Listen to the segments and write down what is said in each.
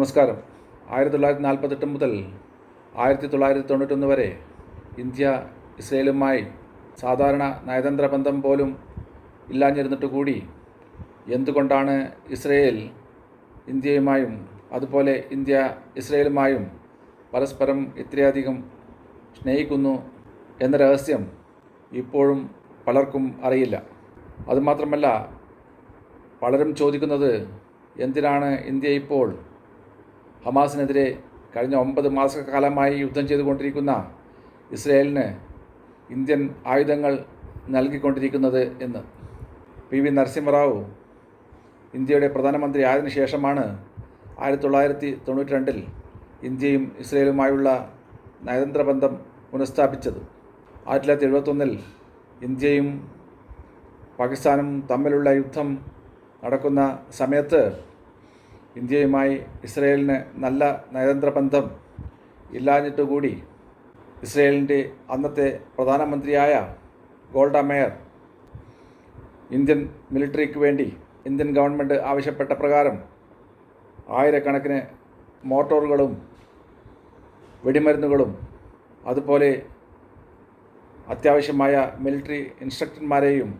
നമസ്കാരം. ആയിരത്തി തൊള്ളായിരത്തി നാൽപ്പത്തെട്ട് മുതൽ ആയിരത്തി തൊള്ളായിരത്തി തൊണ്ണൂറ്റൊന്ന് വരെ ഇന്ത്യ ഇസ്രയേലുമായി സാധാരണ നയതന്ത്ര ബന്ധം പോലും ഇല്ലാഞ്ഞിരുന്നിട്ട് കൂടി എന്തുകൊണ്ടാണ് ഇസ്രയേൽ ഇന്ത്യയുമായും അതുപോലെ ഇന്ത്യ ഇസ്രയേലുമായും പരസ്പരം ഇത്രയധികം സ്നേഹിക്കുന്നു എന്ന രഹസ്യം ഇപ്പോഴും പലർക്കും അറിയില്ല. അതുമാത്രമല്ല പലരും ചോദിക്കുന്നത് എന്തിനാണ് ഇന്ത്യ ഇപ്പോൾ ഹമാസിനെതിരെ കഴിഞ്ഞ ഒമ്പത് മാസക്കാലമായി യുദ്ധം ചെയ്തുകൊണ്ടിരിക്കുന്ന ഇസ്രയേലിന് ഇന്ത്യൻ ആയുധങ്ങൾ നൽകിക്കൊണ്ടിരിക്കുന്നത് എന്ന്. പി വി നരസിംഹറാവു ഇന്ത്യയുടെ പ്രധാനമന്ത്രി ആയതിനു ശേഷമാണ് ആയിരത്തി തൊള്ളായിരത്തി തൊണ്ണൂറ്റി രണ്ടിൽ ഇന്ത്യയും ഇസ്രയേലുമായുള്ള നയതന്ത്ര ബന്ധം പുനഃസ്ഥാപിച്ചത്. ആയിരത്തി തൊള്ളായിരത്തി എഴുപത്തൊന്നിൽ ഇന്ത്യയും പാകിസ്ഥാനും തമ്മിലുള്ള യുദ്ധം നടക്കുന്ന സമയത്ത് ഇന്ത്യയുമായി ഇസ്രയേലിന് നല്ല നയതന്ത്ര ബന്ധം ഇല്ലാഞ്ഞിട്ട് കൂടി ഇസ്രയേലിന്റെ അന്നത്തെ പ്രധാനമന്ത്രിയായ ഗോൾഡ മേയർ ഇന്ത്യൻ മിലിറ്ററിക്ക് വേണ്ടി ഇന്ത്യൻ ഗവൺമെന്റ് ആവശ്യപ്പെട്ട പ്രകാരം ആയിരക്കണക്കിന് മോട്ടോറുകളും വെടിമരുന്നുകളും അതുപോലെ അത്യാവശ്യമായ മിലിറ്ററി ഇൻസ്ട്രക്ടർമാരെയും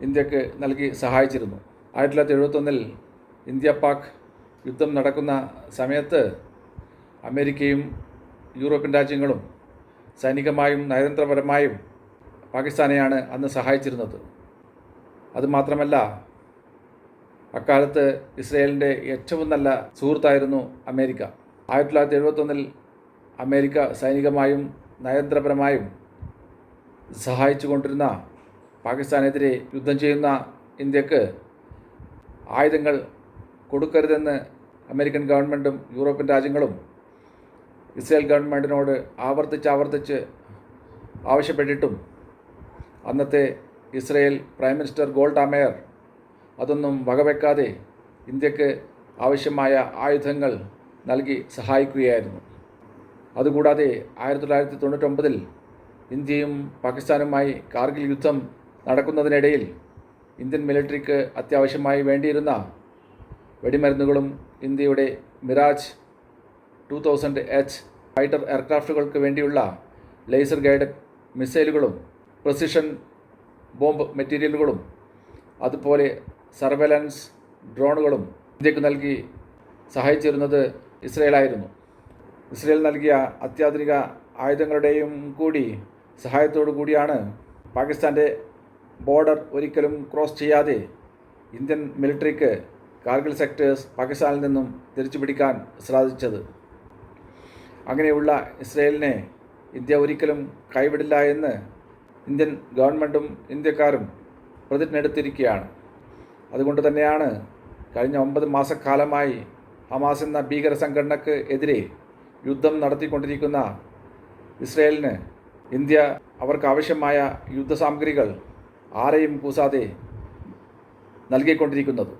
ഇന്ത്യയ്ക്ക് നൽകി സഹായിച്ചിരുന്നു. ആയിരത്തി തൊള്ളായിരത്തി എഴുപത്തൊന്നിൽ ഇന്ത്യ പാക് യുദ്ധം നടക്കുന്ന സമയത്ത് അമേരിക്കയും യൂറോപ്യൻ രാജ്യങ്ങളും സൈനികമായും നയതന്ത്രപരമായും പാകിസ്ഥാനെയാണ് അന്ന് സഹായിച്ചിരുന്നത്. അതുമാത്രമല്ല അക്കാലത്ത് ഇസ്രയേലിന്റെ ഏറ്റവും നല്ല സുഹൃത്തായിരുന്നു അമേരിക്ക. ആയിരത്തി തൊള്ളായിരത്തി എഴുപത്തൊന്നിൽ അമേരിക്ക സൈനികമായും നയതന്ത്രപരമായും സഹായിച്ചു കൊണ്ടിരുന്ന പാകിസ്ഥാനെതിരെ യുദ്ധം ചെയ്യുന്ന ഇന്ത്യയ്ക്ക് ആയുധങ്ങൾ കൊടുക്കരുതെന്ന് അമേരിക്കൻ ഗവൺമെന്റും യൂറോപ്യൻ രാജ്യങ്ങളും ഇസ്രയേൽ ഗവൺമെന്റിനോട് ആവർത്തിച്ച് ആവർത്തിച്ച് ആവശ്യപ്പെട്ടിട്ടും അന്നത്തെ ഇസ്രയേൽ പ്രൈം മിനിസ്റ്റർ ഗോൾഡ അതൊന്നും വകവെക്കാതെ ഇന്ത്യയ്ക്ക് ആവശ്യമായ ആയുധങ്ങൾ നൽകി സഹായിക്കുകയായിരുന്നു. അതുകൂടാതെ ആയിരത്തി തൊള്ളായിരത്തി തൊണ്ണൂറ്റൊമ്പതിൽ ഇന്ത്യയും പാകിസ്ഥാനുമായി കാർഗിൽ യുദ്ധം നടക്കുന്നതിനിടയിൽ ഇന്ത്യൻ മിലിറ്ററിക്ക് അത്യാവശ്യമായി വേണ്ടിയിരുന്ന വെടിമരുന്നുകളും ഇന്ത്യയുടെ Mirage two thousand H fighter എയർക്രാഫ്റ്റുകൾക്ക് വേണ്ടിയുള്ള ലേസർ ഗൈഡഡ് മിസൈലുകളും പ്രസിഷൻ ബോംബ് മെറ്റീരിയലുകളും അതുപോലെ സർവൈലൻസ് ഡ്രോണുകളും ഇന്ത്യയ്ക്ക് നൽകി സഹായിച്ചിരുന്നത് ഇസ്രയേലായിരുന്നു. ഇസ്രയേൽ നൽകിയ അത്യാധുനിക ആയുധങ്ങളുടെയും കൂടി സഹായത്തോടു കൂടിയാണ് പാകിസ്ഥാന്റെ ബോർഡർ ഒരിക്കലും ക്രോസ് ചെയ്യാതെ ഇന്ത്യൻ മിലിറ്ററിക്ക് കാർഗിൽ സെക്ടേഴ്സ് പാകിസ്ഥാനിൽ നിന്നും തിരിച്ചു പിടിക്കാൻ സാധിച്ചത്. അങ്ങനെയുള്ള ഇസ്രയേലിനെ ഇന്ത്യ ഒരിക്കലും കൈവിടില്ല എന്ന് ഇന്ത്യൻ ഗവൺമെന്റും ഇന്ത്യക്കാരും പ്രതിജ്ഞ എടുത്തിരിക്കുകയാണ് അതുകൊണ്ട് തന്നെയാണ് കഴിഞ്ഞ ഒമ്പത് മാസക്കാലമായി ഹമാസ് എന്ന ഭീകര സംഘടനയ്ക്ക് എതിരെ യുദ്ധം നടത്തിക്കൊണ്ടിരിക്കുന്ന ഇസ്രയേലിന് ഇന്ത്യ അവർക്ക് ആവശ്യമായ യുദ്ധസാമഗ്രികൾ ആരെയും കൂസാതെ നൽകിക്കൊണ്ടിരിക്കുന്നത്.